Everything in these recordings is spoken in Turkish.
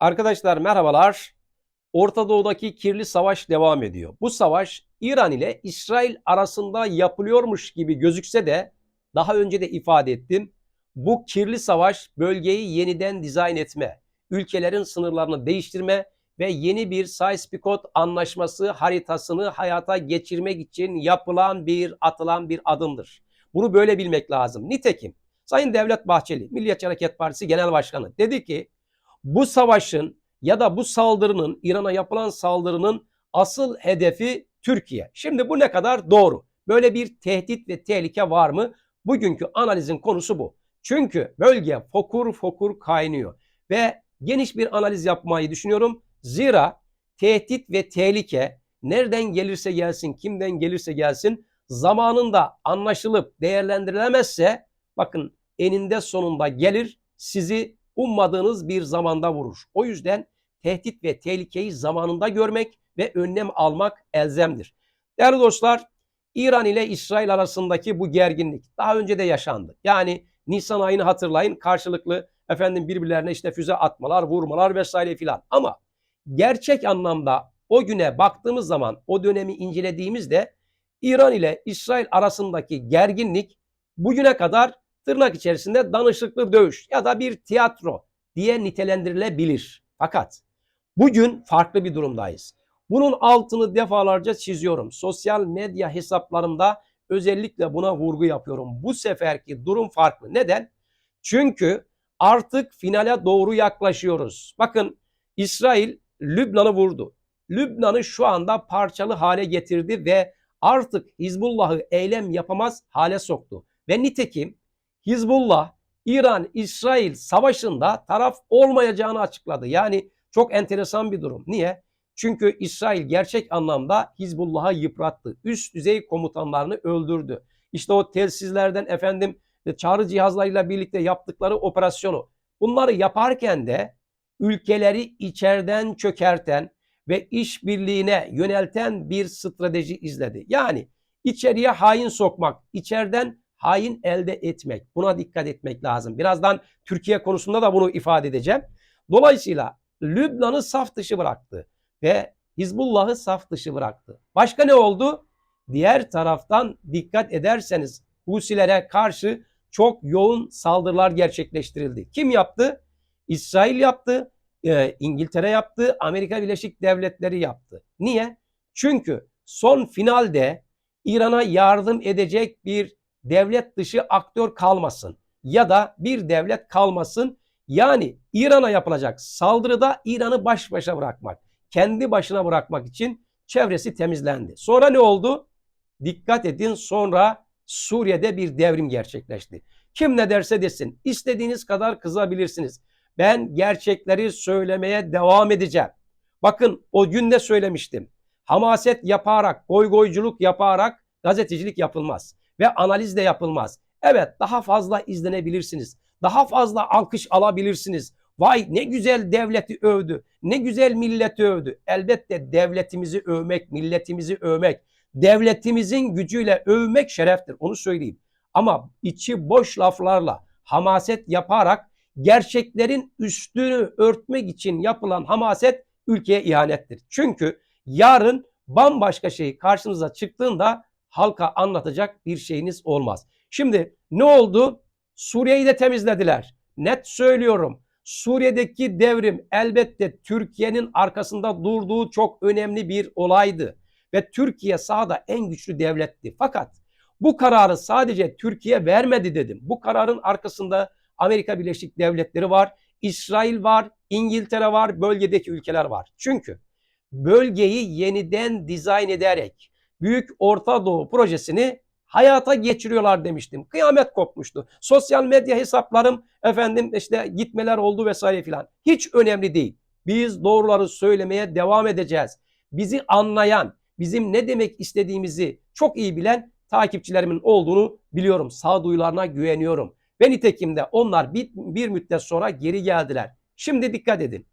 Arkadaşlar merhabalar. Orta Doğu'daki kirli savaş devam ediyor. Bu savaş İran ile İsrail arasında yapılıyormuş gibi gözükse de daha önce de ifade ettim. Bu kirli savaş bölgeyi yeniden dizayn etme, ülkelerin sınırlarını değiştirme ve yeni bir Sykes-Picot anlaşması haritasını hayata geçirmek için yapılan bir atılan bir adımdır. Bunu böyle bilmek lazım. Nitekim Sayın Devlet Bahçeli, Milliyetçi Hareket Partisi Genel Başkanı dedi ki bu savaşın ya da bu saldırının İran'a yapılan saldırının asıl hedefi Türkiye. Şimdi bu ne kadar doğru? Böyle bir tehdit ve tehlike var mı? Bugünkü analizin konusu bu. Çünkü bölge fokur fokur kaynıyor ve geniş bir analiz yapmayı düşünüyorum. Zira tehdit ve tehlike nereden gelirse gelsin, kimden gelirse gelsin zamanında anlaşılıp değerlendirilemezse bakın eninde sonunda gelir sizi ummadığınız bir zamanda vurur. O yüzden tehdit ve tehlikeyi zamanında görmek ve önlem almak elzemdir. Değerli dostlar, İran ile İsrail arasındaki bu gerginlik daha önce de yaşandı. Yani Nisan ayını hatırlayın karşılıklı efendim birbirlerine işte füze atmalar, vurmalar vesaire filan. Ama gerçek anlamda o güne baktığımız zaman o dönemi incelediğimizde İran ile İsrail arasındaki gerginlik bugüne kadar tırnak içerisinde danışıklı dövüş ya da bir tiyatro diye nitelendirilebilir. Fakat bugün farklı bir durumdayız. Bunun altını defalarca çiziyorum. Sosyal medya hesaplarımda özellikle buna vurgu yapıyorum. Bu seferki durum farklı. Neden? Çünkü artık finale doğru yaklaşıyoruz. Bakın İsrail Lübnan'ı vurdu. Lübnan'ı şu anda parçalı hale getirdi ve artık Hizbullah'ı eylem yapamaz hale soktu. Ve nitekim Hizbullah İran-İsrail savaşında taraf olmayacağını açıkladı. Yani çok enteresan bir durum. Niye? Çünkü İsrail gerçek anlamda Hizbullah'ı yıprattı. Üst düzey komutanlarını öldürdü. İşte o telsizlerden efendim çağrı cihazlarıyla birlikte yaptıkları operasyonu. Bunları yaparken de ülkeleri içeriden çökerten ve işbirliğine yönelten bir strateji izledi. Yani içeriye hain sokmak, içeriden hain elde etmek. Buna dikkat etmek lazım. Birazdan Türkiye konusunda da bunu ifade edeceğim. Dolayısıyla Lübnan'ı saf dışı bıraktı ve Hizbullah'ı saf dışı bıraktı. Başka ne oldu? Diğer taraftan dikkat ederseniz Husilere karşı çok yoğun saldırılar gerçekleştirildi. Kim yaptı? İsrail yaptı, e, İngiltere yaptı, Amerika Birleşik Devletleri yaptı. Niye? Çünkü son finalde İran'a yardım edecek bir devlet dışı aktör kalmasın ya da bir devlet kalmasın. Yani İran'a yapılacak saldırıda İran'ı baş başa bırakmak, kendi başına bırakmak için çevresi temizlendi. Sonra ne oldu? Dikkat edin sonra Suriye'de bir devrim gerçekleşti. Kim ne derse desin istediğiniz kadar kızabilirsiniz. Ben gerçekleri söylemeye devam edeceğim. Bakın o gün de söylemiştim. Hamaset yaparak, goygoyculuk yaparak gazetecilik yapılmaz ve analiz de yapılmaz. Evet daha fazla izlenebilirsiniz. Daha fazla alkış alabilirsiniz. Vay ne güzel devleti övdü. Ne güzel milleti övdü. Elbette devletimizi övmek, milletimizi övmek, devletimizin gücüyle övmek şereftir. Onu söyleyeyim. Ama içi boş laflarla, hamaset yaparak gerçeklerin üstünü örtmek için yapılan hamaset ülkeye ihanettir. Çünkü yarın bambaşka şey karşınıza çıktığında halka anlatacak bir şeyiniz olmaz. Şimdi ne oldu? Suriye'yi de temizlediler. Net söylüyorum. Suriye'deki devrim elbette Türkiye'nin arkasında durduğu çok önemli bir olaydı. Ve Türkiye sahada en güçlü devletti. Fakat bu kararı sadece Türkiye vermedi dedim. Bu kararın arkasında Amerika Birleşik Devletleri var, İsrail var, İngiltere var, bölgedeki ülkeler var. Çünkü bölgeyi yeniden dizayn ederek Büyük Orta Doğu projesini hayata geçiriyorlar demiştim. Kıyamet kopmuştu. Sosyal medya hesaplarım efendim işte gitmeler oldu vesaire filan. Hiç önemli değil. Biz doğruları söylemeye devam edeceğiz. Bizi anlayan, bizim ne demek istediğimizi çok iyi bilen takipçilerimin olduğunu biliyorum. Sağduyularına güveniyorum. Ve nitekim de onlar bir, bir müddet sonra geri geldiler. Şimdi dikkat edin.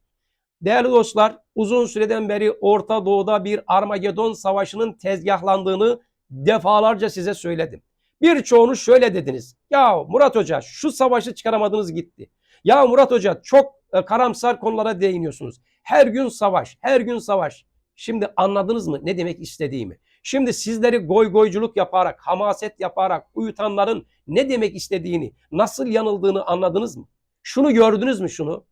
Değerli dostlar, uzun süreden beri Orta Doğu'da bir Armagedon savaşının tezgahlandığını defalarca size söyledim. Birçoğunu şöyle dediniz. Ya Murat Hoca şu savaşı çıkaramadınız gitti. Ya Murat Hoca çok e, karamsar konulara değiniyorsunuz. Her gün savaş, her gün savaş. Şimdi anladınız mı ne demek istediğimi? Şimdi sizleri goy goyculuk yaparak, hamaset yaparak uyutanların ne demek istediğini, nasıl yanıldığını anladınız mı? Şunu gördünüz mü şunu?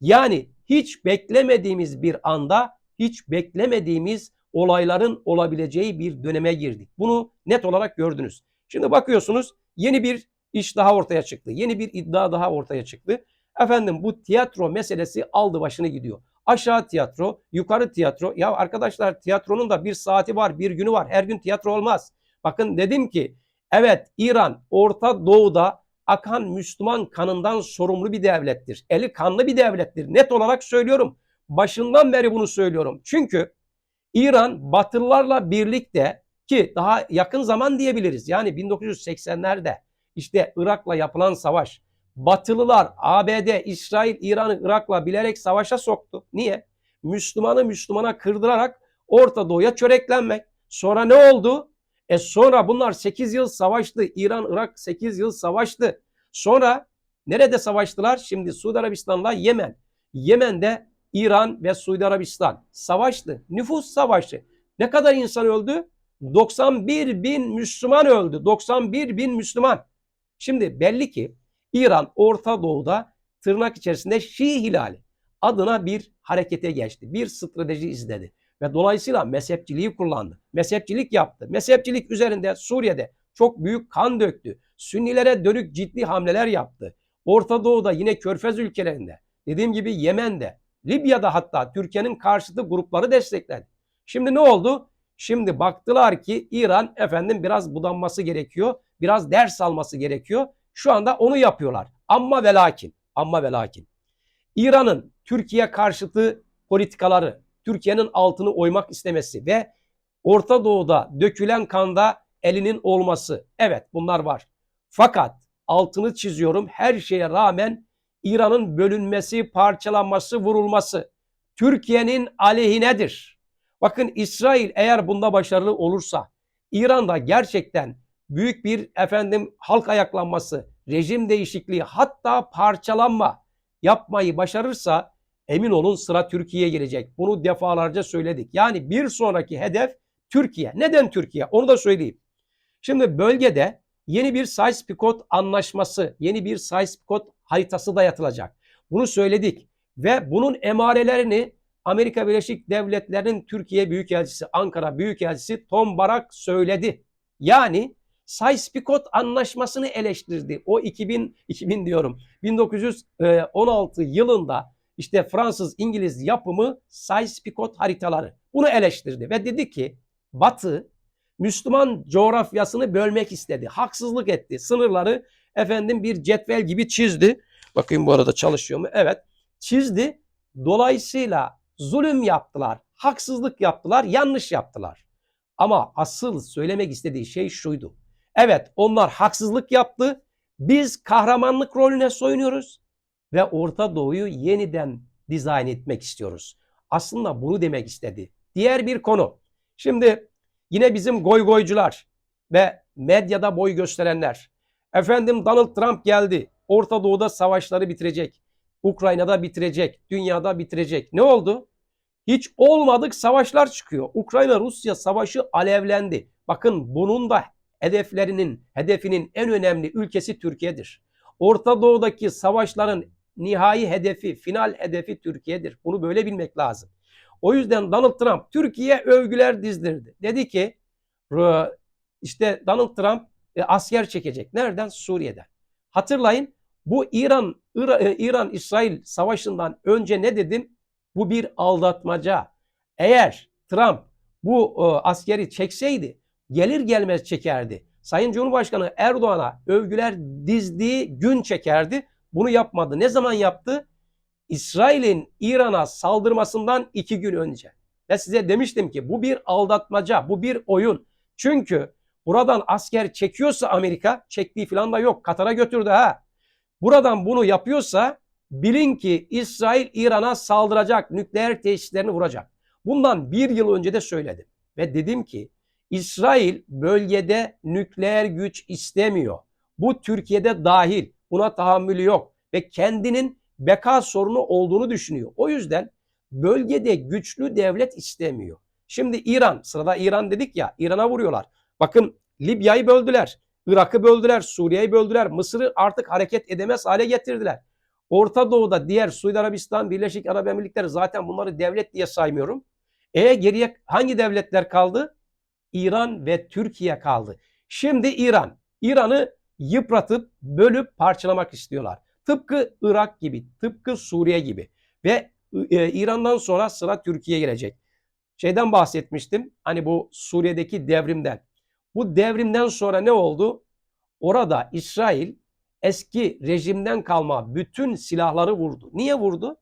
Yani hiç beklemediğimiz bir anda, hiç beklemediğimiz olayların olabileceği bir döneme girdik. Bunu net olarak gördünüz. Şimdi bakıyorsunuz yeni bir iş daha ortaya çıktı. Yeni bir iddia daha ortaya çıktı. Efendim bu tiyatro meselesi aldı başını gidiyor. Aşağı tiyatro, yukarı tiyatro. Ya arkadaşlar tiyatronun da bir saati var, bir günü var. Her gün tiyatro olmaz. Bakın dedim ki evet İran Orta Doğu'da akan Müslüman kanından sorumlu bir devlettir. Eli kanlı bir devlettir. Net olarak söylüyorum. Başından beri bunu söylüyorum. Çünkü İran Batılılarla birlikte ki daha yakın zaman diyebiliriz. Yani 1980'lerde işte Irak'la yapılan savaş. Batılılar ABD, İsrail, İran'ı Irak'la bilerek savaşa soktu. Niye? Müslümanı Müslümana kırdırarak Orta Doğu'ya çöreklenmek. Sonra ne oldu? E sonra bunlar 8 yıl savaştı. İran, Irak 8 yıl savaştı. Sonra nerede savaştılar? Şimdi Suudi Arabistan'la Yemen. Yemen'de İran ve Suudi Arabistan savaştı. Nüfus savaşı. Ne kadar insan öldü? 91 bin Müslüman öldü. 91 bin Müslüman. Şimdi belli ki İran Orta Doğu'da tırnak içerisinde Şii hilali adına bir harekete geçti. Bir strateji izledi. Ve dolayısıyla mezhepçiliği kullandı. Mezhepçilik yaptı. Mezhepçilik üzerinde Suriye'de çok büyük kan döktü. Sünnilere dönük ciddi hamleler yaptı. Orta Doğu'da yine Körfez ülkelerinde, dediğim gibi Yemen'de, Libya'da hatta Türkiye'nin karşıtı grupları destekledi. Şimdi ne oldu? Şimdi baktılar ki İran efendim biraz budanması gerekiyor. Biraz ders alması gerekiyor. Şu anda onu yapıyorlar. Amma ve lakin, amma ve lakin. İran'ın Türkiye karşıtı politikaları, Türkiye'nin altını oymak istemesi ve Orta Doğu'da dökülen kanda elinin olması. Evet bunlar var. Fakat altını çiziyorum her şeye rağmen İran'ın bölünmesi, parçalanması, vurulması Türkiye'nin aleyhinedir. Bakın İsrail eğer bunda başarılı olursa İran'da gerçekten büyük bir efendim halk ayaklanması, rejim değişikliği hatta parçalanma yapmayı başarırsa emin olun sıra Türkiye'ye gelecek. Bunu defalarca söyledik. Yani bir sonraki hedef Türkiye. Neden Türkiye? Onu da söyleyeyim. Şimdi bölgede yeni bir Sykes-Picot anlaşması, yeni bir Sykes-Picot haritası dayatılacak. Bunu söyledik ve bunun emarelerini Amerika Birleşik Devletleri'nin Türkiye Büyükelçisi, Ankara Büyükelçisi Tom Barak söyledi. Yani Sykes-Picot anlaşmasını eleştirdi. O 2000 2000 diyorum. 1916 yılında işte Fransız İngiliz yapımı Sykes-Picot haritaları. Bunu eleştirdi ve dedi ki Batı Müslüman coğrafyasını bölmek istedi. Haksızlık etti. Sınırları efendim bir cetvel gibi çizdi. Bakayım bu arada çalışıyor mu? Evet. Çizdi. Dolayısıyla zulüm yaptılar. Haksızlık yaptılar. Yanlış yaptılar. Ama asıl söylemek istediği şey şuydu. Evet onlar haksızlık yaptı. Biz kahramanlık rolüne soyunuyoruz ve Orta Doğu'yu yeniden dizayn etmek istiyoruz. Aslında bunu demek istedi. Diğer bir konu. Şimdi yine bizim goy goycular ve medyada boy gösterenler. Efendim Donald Trump geldi. Orta Doğu'da savaşları bitirecek. Ukrayna'da bitirecek. Dünyada bitirecek. Ne oldu? Hiç olmadık savaşlar çıkıyor. Ukrayna-Rusya savaşı alevlendi. Bakın bunun da hedeflerinin, hedefinin en önemli ülkesi Türkiye'dir. Orta Doğu'daki savaşların nihai hedefi, final hedefi Türkiye'dir. Bunu böyle bilmek lazım. O yüzden Donald Trump Türkiye övgüler dizdirdi. Dedi ki işte Donald Trump e, asker çekecek. Nereden? Suriye'den. Hatırlayın bu İran e, İran İsrail savaşından önce ne dedim? Bu bir aldatmaca. Eğer Trump bu e, askeri çekseydi gelir gelmez çekerdi. Sayın Cumhurbaşkanı Erdoğan'a övgüler dizdiği gün çekerdi. Bunu yapmadı. Ne zaman yaptı? İsrail'in İran'a saldırmasından iki gün önce. Ve size demiştim ki bu bir aldatmaca, bu bir oyun. Çünkü buradan asker çekiyorsa Amerika, çektiği falan da yok. Katar'a götürdü ha. Buradan bunu yapıyorsa bilin ki İsrail İran'a saldıracak, nükleer tesislerini vuracak. Bundan bir yıl önce de söyledim. Ve dedim ki İsrail bölgede nükleer güç istemiyor. Bu Türkiye'de dahil. Buna tahammülü yok. ve kendinin beka sorunu olduğunu düşünüyor. O yüzden bölgede güçlü devlet istemiyor. Şimdi İran, sırada İran dedik ya, İran'a vuruyorlar. Bakın Libya'yı böldüler, Irak'ı böldüler, Suriye'yi böldüler, Mısır'ı artık hareket edemez hale getirdiler. Orta Doğu'da diğer Suudi Arabistan, Birleşik Arap Emirlikleri zaten bunları devlet diye saymıyorum. E geriye hangi devletler kaldı? İran ve Türkiye kaldı. Şimdi İran. İran'ı yıpratıp bölüp parçalamak istiyorlar. Tıpkı Irak gibi, tıpkı Suriye gibi. Ve e, İran'dan sonra sıra Türkiye gelecek. Şeyden bahsetmiştim. Hani bu Suriye'deki devrimden. Bu devrimden sonra ne oldu? Orada İsrail eski rejimden kalma bütün silahları vurdu. Niye vurdu?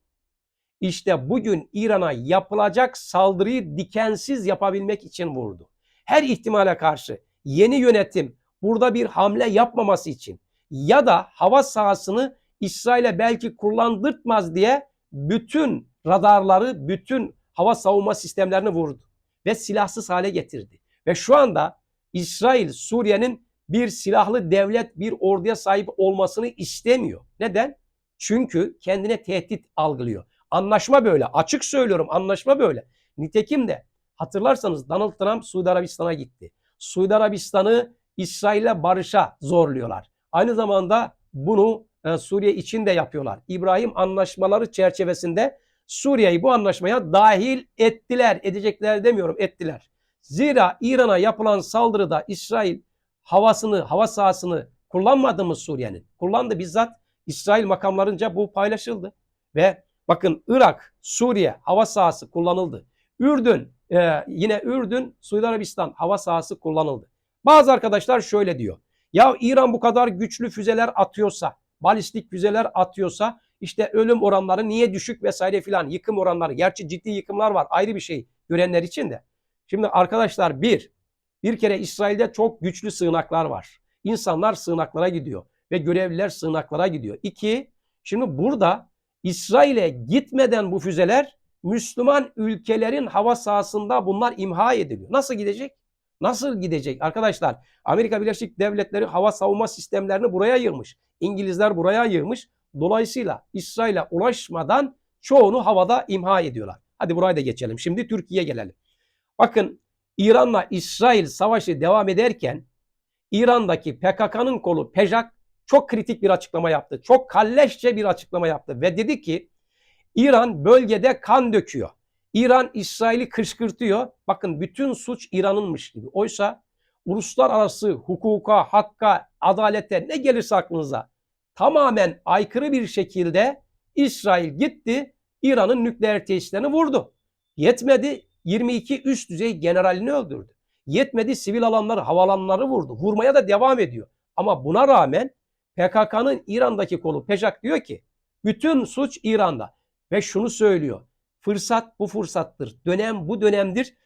İşte bugün İran'a yapılacak saldırıyı dikensiz yapabilmek için vurdu. Her ihtimale karşı yeni yönetim burada bir hamle yapmaması için ya da hava sahasını İsrail'e belki kullandırtmaz diye bütün radarları, bütün hava savunma sistemlerini vurdu ve silahsız hale getirdi. Ve şu anda İsrail Suriye'nin bir silahlı devlet, bir orduya sahip olmasını istemiyor. Neden? Çünkü kendine tehdit algılıyor. Anlaşma böyle. Açık söylüyorum anlaşma böyle. Nitekim de hatırlarsanız Donald Trump Suudi Arabistan'a gitti. Suudi Arabistan'ı İsrail'le barışa zorluyorlar. Aynı zamanda bunu e, Suriye için de yapıyorlar. İbrahim anlaşmaları çerçevesinde Suriye'yi bu anlaşmaya dahil ettiler. Edecekler demiyorum ettiler. Zira İran'a yapılan saldırıda İsrail havasını, hava sahasını kullanmadı mı Suriye'nin? Kullandı bizzat İsrail makamlarınca bu paylaşıldı. Ve bakın Irak, Suriye hava sahası kullanıldı. Ürdün, e, yine Ürdün, Suudi Arabistan hava sahası kullanıldı. Bazı arkadaşlar şöyle diyor. Ya İran bu kadar güçlü füzeler atıyorsa, balistik füzeler atıyorsa işte ölüm oranları niye düşük vesaire filan yıkım oranları. Gerçi ciddi yıkımlar var ayrı bir şey görenler için de. Şimdi arkadaşlar bir, bir kere İsrail'de çok güçlü sığınaklar var. İnsanlar sığınaklara gidiyor ve görevliler sığınaklara gidiyor. İki, şimdi burada İsrail'e gitmeden bu füzeler Müslüman ülkelerin hava sahasında bunlar imha ediliyor. Nasıl gidecek? Nasıl gidecek? Arkadaşlar Amerika Birleşik Devletleri hava savunma sistemlerini buraya yığmış. İngilizler buraya yığmış. Dolayısıyla İsrail'e ulaşmadan çoğunu havada imha ediyorlar. Hadi buraya da geçelim. Şimdi Türkiye'ye gelelim. Bakın İran'la İsrail savaşı devam ederken İran'daki PKK'nın kolu Pejak çok kritik bir açıklama yaptı. Çok kalleşçe bir açıklama yaptı ve dedi ki İran bölgede kan döküyor. İran İsrail'i kışkırtıyor. Bakın bütün suç İran'ınmış gibi. Oysa uluslararası hukuka, hakka, adalete ne gelirse aklınıza tamamen aykırı bir şekilde İsrail gitti İran'ın nükleer tesislerini vurdu. Yetmedi 22 üst düzey generalini öldürdü. Yetmedi sivil alanları, havalanları vurdu. Vurmaya da devam ediyor. Ama buna rağmen PKK'nın İran'daki kolu Pejak diyor ki bütün suç İran'da ve şunu söylüyor. Fırsat bu fırsattır. Dönem bu dönemdir.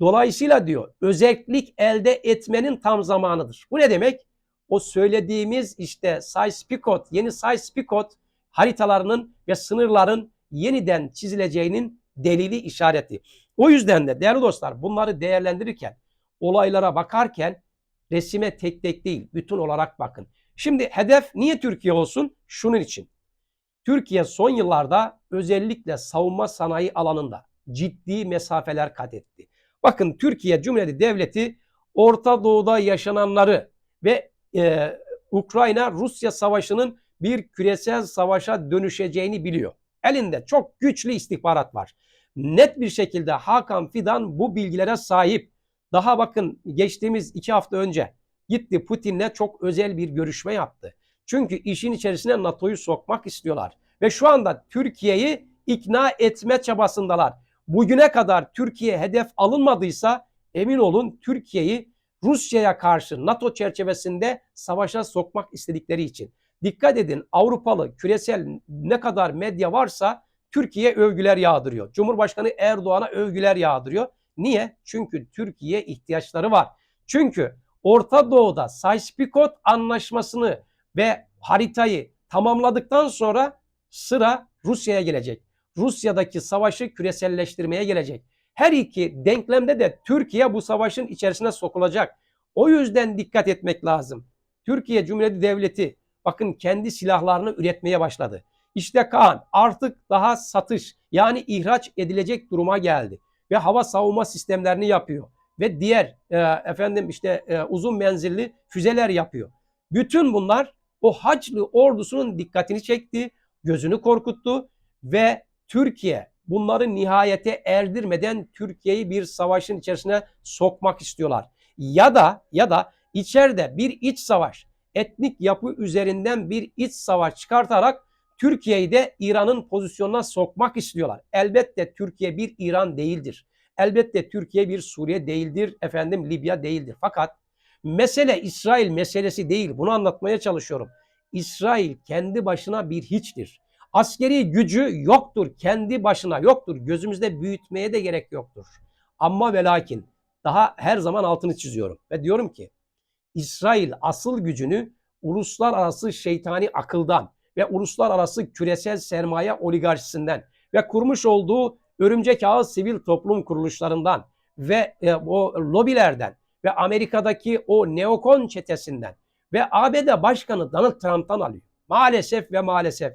Dolayısıyla diyor özellik elde etmenin tam zamanıdır. Bu ne demek? O söylediğimiz işte Sykes-Picot, yeni Sykes-Picot haritalarının ve sınırların yeniden çizileceğinin delili işareti. O yüzden de değerli dostlar bunları değerlendirirken, olaylara bakarken resime tek tek değil, bütün olarak bakın. Şimdi hedef niye Türkiye olsun? Şunun için. Türkiye son yıllarda özellikle savunma sanayi alanında ciddi mesafeler kat etti. Bakın Türkiye Cumhuriyeti Devleti Orta Doğu'da yaşananları ve e, Ukrayna-Rusya savaşının bir küresel savaşa dönüşeceğini biliyor. Elinde çok güçlü istihbarat var. Net bir şekilde Hakan Fidan bu bilgilere sahip. Daha bakın geçtiğimiz iki hafta önce gitti Putin'le çok özel bir görüşme yaptı. Çünkü işin içerisine NATO'yu sokmak istiyorlar. Ve şu anda Türkiye'yi ikna etme çabasındalar. Bugüne kadar Türkiye hedef alınmadıysa emin olun Türkiye'yi Rusya'ya karşı NATO çerçevesinde savaşa sokmak istedikleri için. Dikkat edin Avrupalı küresel ne kadar medya varsa Türkiye övgüler yağdırıyor. Cumhurbaşkanı Erdoğan'a övgüler yağdırıyor. Niye? Çünkü Türkiye ihtiyaçları var. Çünkü Orta Doğu'da Sykes-Picot anlaşmasını ve haritayı tamamladıktan sonra sıra Rusya'ya gelecek. Rusya'daki savaşı küreselleştirmeye gelecek. Her iki denklemde de Türkiye bu savaşın içerisine sokulacak. O yüzden dikkat etmek lazım. Türkiye Cumhuriyeti Devleti bakın kendi silahlarını üretmeye başladı. İşte Kaan artık daha satış yani ihraç edilecek duruma geldi ve hava savunma sistemlerini yapıyor ve diğer e, efendim işte e, uzun menzilli füzeler yapıyor. Bütün bunlar o Haçlı ordusunun dikkatini çekti, gözünü korkuttu ve Türkiye bunları nihayete erdirmeden Türkiye'yi bir savaşın içerisine sokmak istiyorlar. Ya da ya da içeride bir iç savaş, etnik yapı üzerinden bir iç savaş çıkartarak Türkiye'yi de İran'ın pozisyonuna sokmak istiyorlar. Elbette Türkiye bir İran değildir. Elbette Türkiye bir Suriye değildir, efendim Libya değildir. Fakat mesele İsrail meselesi değil. Bunu anlatmaya çalışıyorum. İsrail kendi başına bir hiçtir. Askeri gücü yoktur. Kendi başına yoktur. Gözümüzde büyütmeye de gerek yoktur. Ama ve lakin daha her zaman altını çiziyorum. Ve diyorum ki İsrail asıl gücünü uluslararası şeytani akıldan ve uluslararası küresel sermaye oligarşisinden ve kurmuş olduğu örümcek ağı sivil toplum kuruluşlarından ve e, o lobilerden ve Amerika'daki o neokon çetesinden ve ABD Başkanı Donald Trump'tan alıyor. Maalesef ve maalesef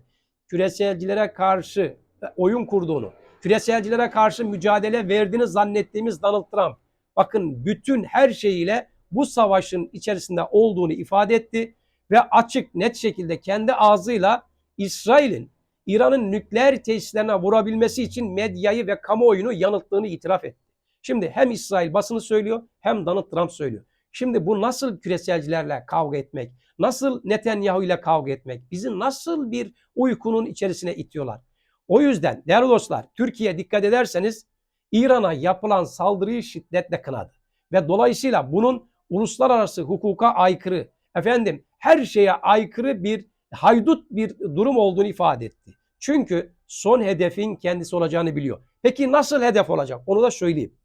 küreselcilere karşı e, oyun kurduğunu, küreselcilere karşı mücadele verdiğini zannettiğimiz Donald Trump bakın bütün her şeyiyle bu savaşın içerisinde olduğunu ifade etti ve açık net şekilde kendi ağzıyla İsrail'in İran'ın nükleer tesislerine vurabilmesi için medyayı ve kamuoyunu yanılttığını itiraf etti. Şimdi hem İsrail basını söylüyor hem Donald Trump söylüyor. Şimdi bu nasıl küreselcilerle kavga etmek, nasıl Netanyahu ile kavga etmek, bizi nasıl bir uykunun içerisine itiyorlar. O yüzden değerli dostlar Türkiye dikkat ederseniz İran'a yapılan saldırıyı şiddetle kınadı. Ve dolayısıyla bunun uluslararası hukuka aykırı, efendim her şeye aykırı bir haydut bir durum olduğunu ifade etti. Çünkü son hedefin kendisi olacağını biliyor. Peki nasıl hedef olacak? Onu da söyleyeyim.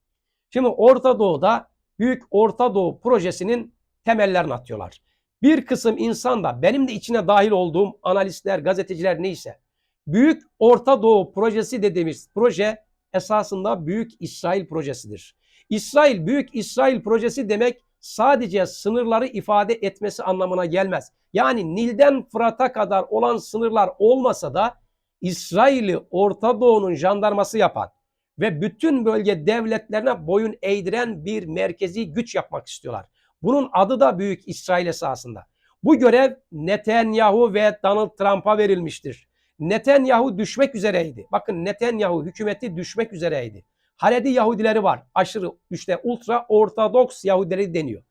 Şimdi Orta Doğu'da Büyük Orta Doğu projesinin temellerini atıyorlar. Bir kısım insan da benim de içine dahil olduğum analistler, gazeteciler neyse Büyük Orta Doğu projesi dediğimiz proje esasında Büyük İsrail projesidir. İsrail Büyük İsrail projesi demek sadece sınırları ifade etmesi anlamına gelmez. Yani Nil'den Fırat'a kadar olan sınırlar olmasa da İsrail'i Orta Doğu'nun jandarması yapan ve bütün bölge devletlerine boyun eğdiren bir merkezi güç yapmak istiyorlar. Bunun adı da Büyük İsrail esasında. Bu görev Netanyahu ve Donald Trump'a verilmiştir. Netanyahu düşmek üzereydi. Bakın Netanyahu hükümeti düşmek üzereydi. Haredi Yahudileri var. Aşırı işte ultra ortodoks Yahudileri deniyor.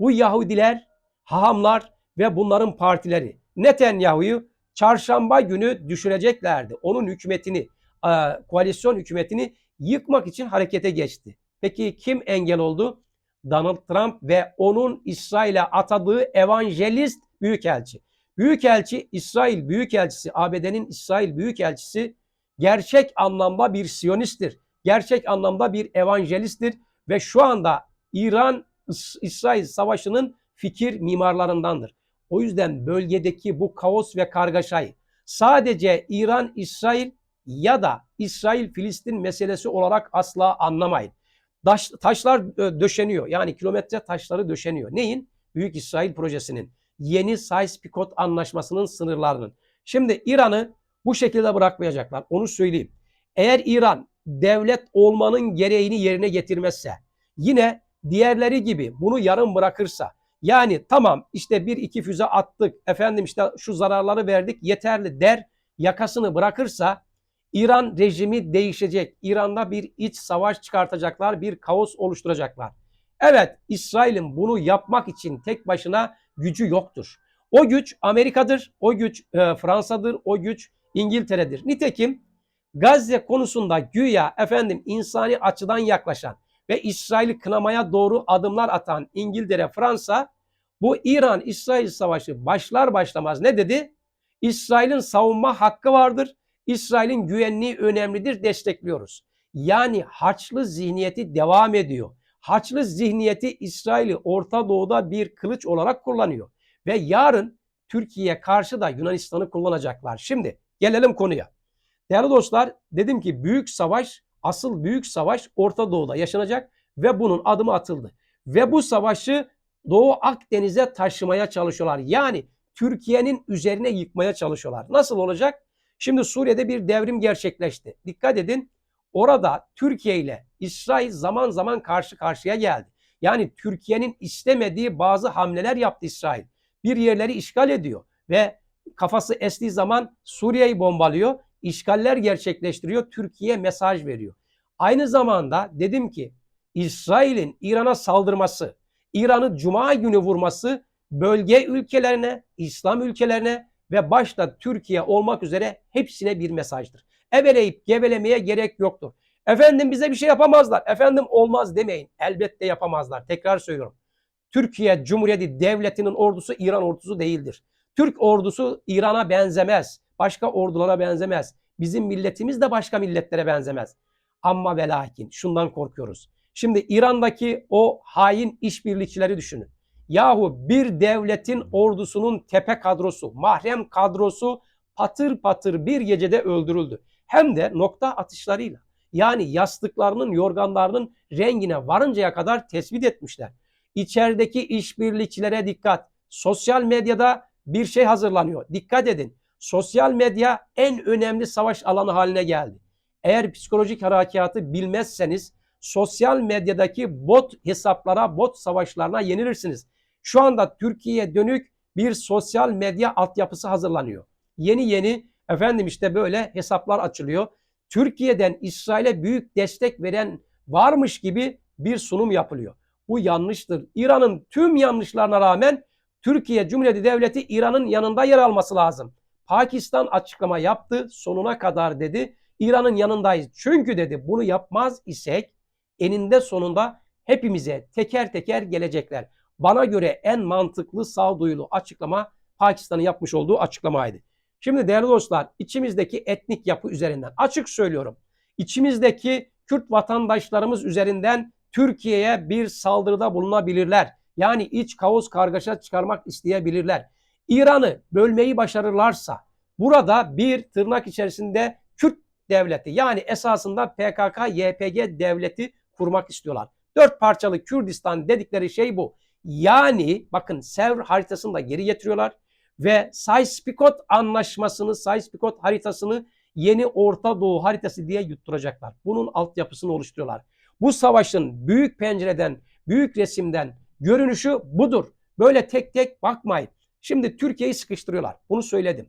Bu Yahudiler, hahamlar ve bunların partileri Netanyahu'yu çarşamba günü düşüreceklerdi. Onun hükümetini, koalisyon hükümetini yıkmak için harekete geçti. Peki kim engel oldu? Donald Trump ve onun İsrail'e atadığı evangelist büyükelçi. Büyükelçi, İsrail Büyükelçisi, ABD'nin İsrail Büyükelçisi gerçek anlamda bir Siyonisttir. Gerçek anlamda bir evangelisttir ve şu anda İran-İsrail savaşının fikir mimarlarındandır. O yüzden bölgedeki bu kaos ve kargaşayı sadece İran-İsrail ya da İsrail-Filistin meselesi olarak asla anlamayın. Taş, taşlar döşeniyor. Yani kilometre taşları döşeniyor. Neyin? Büyük İsrail projesinin. Yeni Sykes-Picot anlaşmasının sınırlarının. Şimdi İran'ı bu şekilde bırakmayacaklar. Onu söyleyeyim. Eğer İran devlet olmanın gereğini yerine getirmezse, yine diğerleri gibi bunu yarım bırakırsa, yani tamam işte bir iki füze attık, efendim işte şu zararları verdik yeterli der, yakasını bırakırsa İran rejimi değişecek. İran'da bir iç savaş çıkartacaklar, bir kaos oluşturacaklar. Evet, İsrail'in bunu yapmak için tek başına gücü yoktur. O güç Amerika'dır, o güç e, Fransa'dır, o güç İngiltere'dir. Nitekim Gazze konusunda güya efendim insani açıdan yaklaşan ve İsrail'i kınamaya doğru adımlar atan İngiltere, Fransa bu İran-İsrail savaşı başlar başlamaz ne dedi? İsrail'in savunma hakkı vardır. İsrail'in güvenliği önemlidir, destekliyoruz. Yani Haçlı zihniyeti devam ediyor. Haçlı zihniyeti İsrail'i Orta Doğu'da bir kılıç olarak kullanıyor. Ve yarın Türkiye'ye karşı da Yunanistan'ı kullanacaklar. Şimdi gelelim konuya. Değerli dostlar dedim ki büyük savaş, asıl büyük savaş Orta Doğu'da yaşanacak ve bunun adımı atıldı. Ve bu savaşı Doğu Akdeniz'e taşımaya çalışıyorlar. Yani Türkiye'nin üzerine yıkmaya çalışıyorlar. Nasıl olacak? Şimdi Suriye'de bir devrim gerçekleşti. Dikkat edin orada Türkiye ile İsrail zaman zaman karşı karşıya geldi. Yani Türkiye'nin istemediği bazı hamleler yaptı İsrail. Bir yerleri işgal ediyor ve kafası estiği zaman Suriye'yi bombalıyor, işgaller gerçekleştiriyor, Türkiye mesaj veriyor. Aynı zamanda dedim ki İsrail'in İran'a saldırması, İran'ı cuma günü vurması bölge ülkelerine, İslam ülkelerine ve başta Türkiye olmak üzere hepsine bir mesajdır. Eveleyip gevelemeye gerek yoktur. Efendim bize bir şey yapamazlar. Efendim olmaz demeyin. Elbette yapamazlar. Tekrar söylüyorum. Türkiye Cumhuriyeti Devleti'nin ordusu İran ordusu değildir. Türk ordusu İran'a benzemez. Başka ordulara benzemez. Bizim milletimiz de başka milletlere benzemez. Ama ve lakin şundan korkuyoruz. Şimdi İran'daki o hain işbirlikçileri düşünün. Yahu bir devletin ordusunun tepe kadrosu, mahrem kadrosu patır patır bir gecede öldürüldü. Hem de nokta atışlarıyla. Yani yastıklarının, yorganlarının rengine varıncaya kadar tespit etmişler. İçerideki işbirlikçilere dikkat. Sosyal medyada bir şey hazırlanıyor. Dikkat edin. Sosyal medya en önemli savaş alanı haline geldi. Eğer psikolojik harekatı bilmezseniz sosyal medyadaki bot hesaplara, bot savaşlarına yenilirsiniz. Şu anda Türkiye'ye dönük bir sosyal medya altyapısı hazırlanıyor. Yeni yeni efendim işte böyle hesaplar açılıyor. Türkiye'den İsrail'e büyük destek veren varmış gibi bir sunum yapılıyor. Bu yanlıştır. İran'ın tüm yanlışlarına rağmen Türkiye Cumhuriyeti Devleti İran'ın yanında yer alması lazım. Pakistan açıklama yaptı sonuna kadar dedi. İran'ın yanındayız. Çünkü dedi bunu yapmaz isek eninde sonunda hepimize teker teker gelecekler. Bana göre en mantıklı sağduyulu açıklama Pakistan'ın yapmış olduğu açıklamaydı. Şimdi değerli dostlar içimizdeki etnik yapı üzerinden açık söylüyorum. İçimizdeki Kürt vatandaşlarımız üzerinden Türkiye'ye bir saldırıda bulunabilirler. Yani iç kaos kargaşa çıkarmak isteyebilirler. İran'ı bölmeyi başarırlarsa burada bir tırnak içerisinde Kürt devleti yani esasında PKK, YPG devleti kurmak istiyorlar. Dört parçalı Kürdistan dedikleri şey bu. Yani bakın Sevr haritasını da geri getiriyorlar ve Sykes-Picot anlaşmasını, Sykes-Picot haritasını yeni Orta Doğu haritası diye yutturacaklar. Bunun altyapısını oluşturuyorlar. Bu savaşın büyük pencereden, büyük resimden görünüşü budur. Böyle tek tek bakmayın. Şimdi Türkiye'yi sıkıştırıyorlar. Bunu söyledim.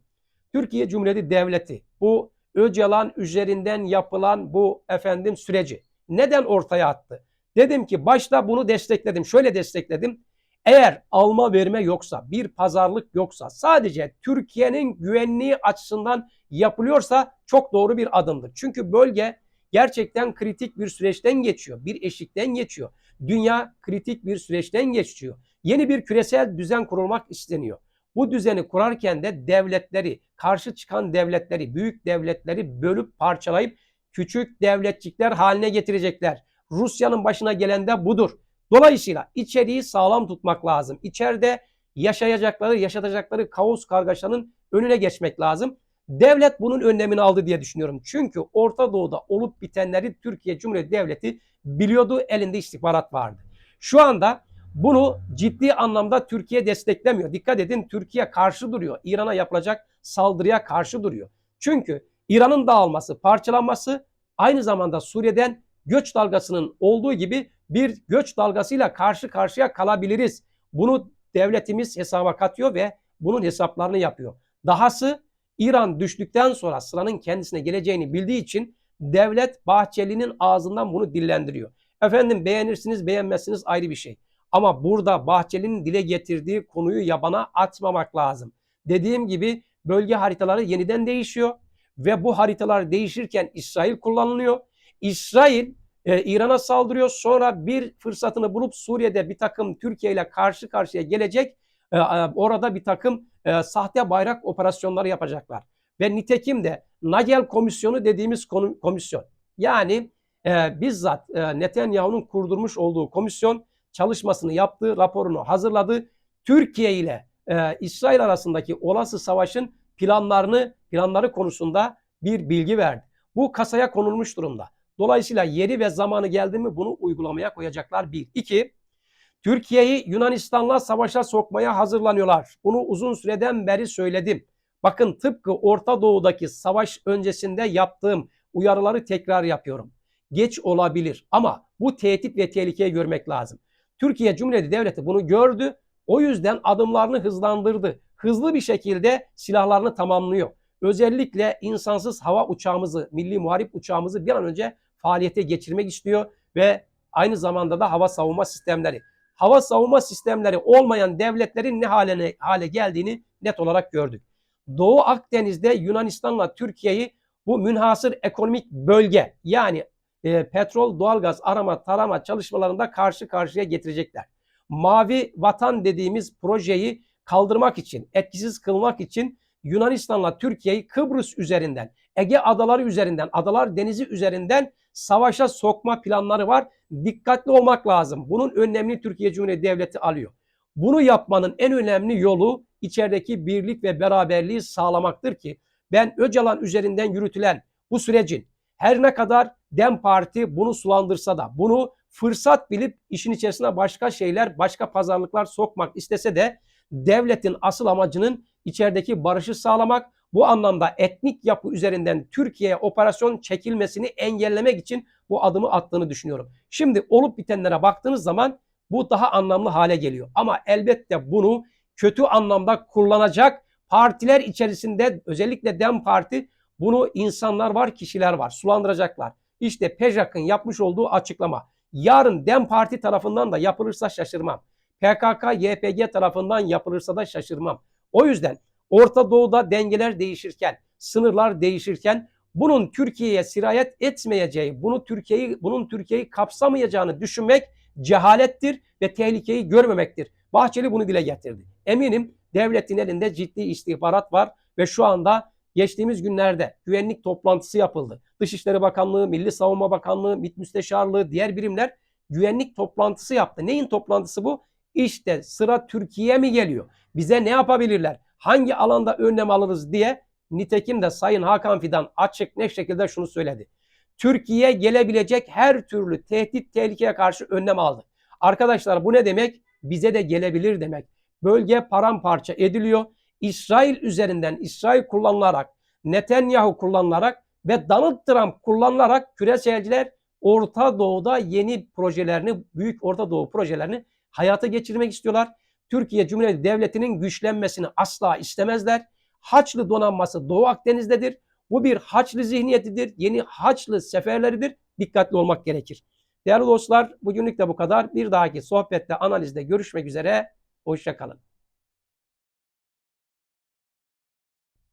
Türkiye Cumhuriyeti Devleti bu Öcalan üzerinden yapılan bu efendim süreci neden ortaya attı? Dedim ki başta bunu destekledim. Şöyle destekledim. Eğer alma verme yoksa, bir pazarlık yoksa, sadece Türkiye'nin güvenliği açısından yapılıyorsa çok doğru bir adımdır. Çünkü bölge gerçekten kritik bir süreçten geçiyor. Bir eşikten geçiyor. Dünya kritik bir süreçten geçiyor. Yeni bir küresel düzen kurulmak isteniyor. Bu düzeni kurarken de devletleri, karşı çıkan devletleri, büyük devletleri bölüp parçalayıp küçük devletçikler haline getirecekler. Rusya'nın başına gelen de budur. Dolayısıyla içeriği sağlam tutmak lazım. İçeride yaşayacakları, yaşatacakları kaos kargaşanın önüne geçmek lazım. Devlet bunun önlemini aldı diye düşünüyorum. Çünkü Orta Doğu'da olup bitenleri Türkiye Cumhuriyeti Devleti biliyordu, elinde istihbarat vardı. Şu anda bunu ciddi anlamda Türkiye desteklemiyor. Dikkat edin Türkiye karşı duruyor. İran'a yapılacak saldırıya karşı duruyor. Çünkü İran'ın dağılması, parçalanması aynı zamanda Suriye'den göç dalgasının olduğu gibi bir göç dalgasıyla karşı karşıya kalabiliriz. Bunu devletimiz hesaba katıyor ve bunun hesaplarını yapıyor. Dahası İran düştükten sonra sıranın kendisine geleceğini bildiği için devlet Bahçeli'nin ağzından bunu dillendiriyor. Efendim beğenirsiniz beğenmezsiniz ayrı bir şey. Ama burada Bahçeli'nin dile getirdiği konuyu yabana atmamak lazım. Dediğim gibi bölge haritaları yeniden değişiyor ve bu haritalar değişirken İsrail kullanılıyor. İsrail e, İran'a saldırıyor. Sonra bir fırsatını bulup Suriye'de bir takım Türkiye ile karşı karşıya gelecek. E, orada bir takım e, sahte bayrak operasyonları yapacaklar. Ve nitekim de Nagel Komisyonu dediğimiz komisyon. Yani e, bizzat e, Netanyahu'nun kurdurmuş olduğu komisyon çalışmasını yaptı, raporunu hazırladı. Türkiye ile e, İsrail arasındaki olası savaşın planlarını planları konusunda bir bilgi verdi. Bu kasaya konulmuş durumda. Dolayısıyla yeri ve zamanı geldi mi bunu uygulamaya koyacaklar. Bir. İki, Türkiye'yi Yunanistan'la savaşa sokmaya hazırlanıyorlar. Bunu uzun süreden beri söyledim. Bakın tıpkı Orta Doğu'daki savaş öncesinde yaptığım uyarıları tekrar yapıyorum. Geç olabilir ama bu tehdit ve tehlikeyi görmek lazım. Türkiye Cumhuriyeti Devleti bunu gördü. O yüzden adımlarını hızlandırdı. Hızlı bir şekilde silahlarını tamamlıyor. Özellikle insansız hava uçağımızı, milli muharip uçağımızı bir an önce faaliyete geçirmek istiyor ve aynı zamanda da hava savunma sistemleri. Hava savunma sistemleri olmayan devletlerin ne hale, hale geldiğini net olarak gördük. Doğu Akdeniz'de Yunanistan'la Türkiye'yi bu münhasır ekonomik bölge yani e, petrol, doğalgaz arama, tarama çalışmalarında karşı karşıya getirecekler. Mavi Vatan dediğimiz projeyi kaldırmak için, etkisiz kılmak için Yunanistan'la Türkiye'yi Kıbrıs üzerinden, Ege adaları üzerinden, adalar denizi üzerinden savaşa sokma planları var. Dikkatli olmak lazım. Bunun önlemini Türkiye Cumhuriyeti Devleti alıyor. Bunu yapmanın en önemli yolu içerideki birlik ve beraberliği sağlamaktır ki ben Öcalan üzerinden yürütülen bu sürecin her ne kadar Dem Parti bunu sulandırsa da bunu fırsat bilip işin içerisine başka şeyler, başka pazarlıklar sokmak istese de devletin asıl amacının içerideki barışı sağlamak, bu anlamda etnik yapı üzerinden Türkiye'ye operasyon çekilmesini engellemek için bu adımı attığını düşünüyorum. Şimdi olup bitenlere baktığınız zaman bu daha anlamlı hale geliyor. Ama elbette bunu kötü anlamda kullanacak partiler içerisinde özellikle Dem Parti bunu insanlar var, kişiler var. Sulandıracaklar. İşte PEJAK'ın yapmış olduğu açıklama. Yarın Dem Parti tarafından da yapılırsa şaşırmam. PKK, YPG tarafından yapılırsa da şaşırmam. O yüzden Orta Doğu'da dengeler değişirken, sınırlar değişirken bunun Türkiye'ye sirayet etmeyeceği, bunu Türkiye'yi bunun Türkiye'yi kapsamayacağını düşünmek cehalettir ve tehlikeyi görmemektir. Bahçeli bunu dile getirdi. Eminim devletin elinde ciddi istihbarat var ve şu anda geçtiğimiz günlerde güvenlik toplantısı yapıldı. Dışişleri Bakanlığı, Milli Savunma Bakanlığı, MİT Müsteşarlığı, diğer birimler güvenlik toplantısı yaptı. Neyin toplantısı bu? İşte sıra Türkiye mi geliyor? Bize ne yapabilirler? Hangi alanda önlem alırız diye nitekim de Sayın Hakan Fidan açık ne şekilde şunu söyledi. Türkiye gelebilecek her türlü tehdit tehlikeye karşı önlem aldı. Arkadaşlar bu ne demek? Bize de gelebilir demek. Bölge paramparça ediliyor. İsrail üzerinden İsrail kullanılarak, Netanyahu kullanılarak ve Donald Trump kullanılarak küreselciler Orta Doğu'da yeni projelerini, büyük Orta Doğu projelerini hayata geçirmek istiyorlar. Türkiye Cumhuriyeti Devleti'nin güçlenmesini asla istemezler. Haçlı donanması Doğu Akdeniz'dedir. Bu bir Haçlı zihniyetidir. Yeni Haçlı seferleridir. Dikkatli olmak gerekir. Değerli dostlar bugünlük de bu kadar. Bir dahaki sohbette, analizde görüşmek üzere. Hoşçakalın.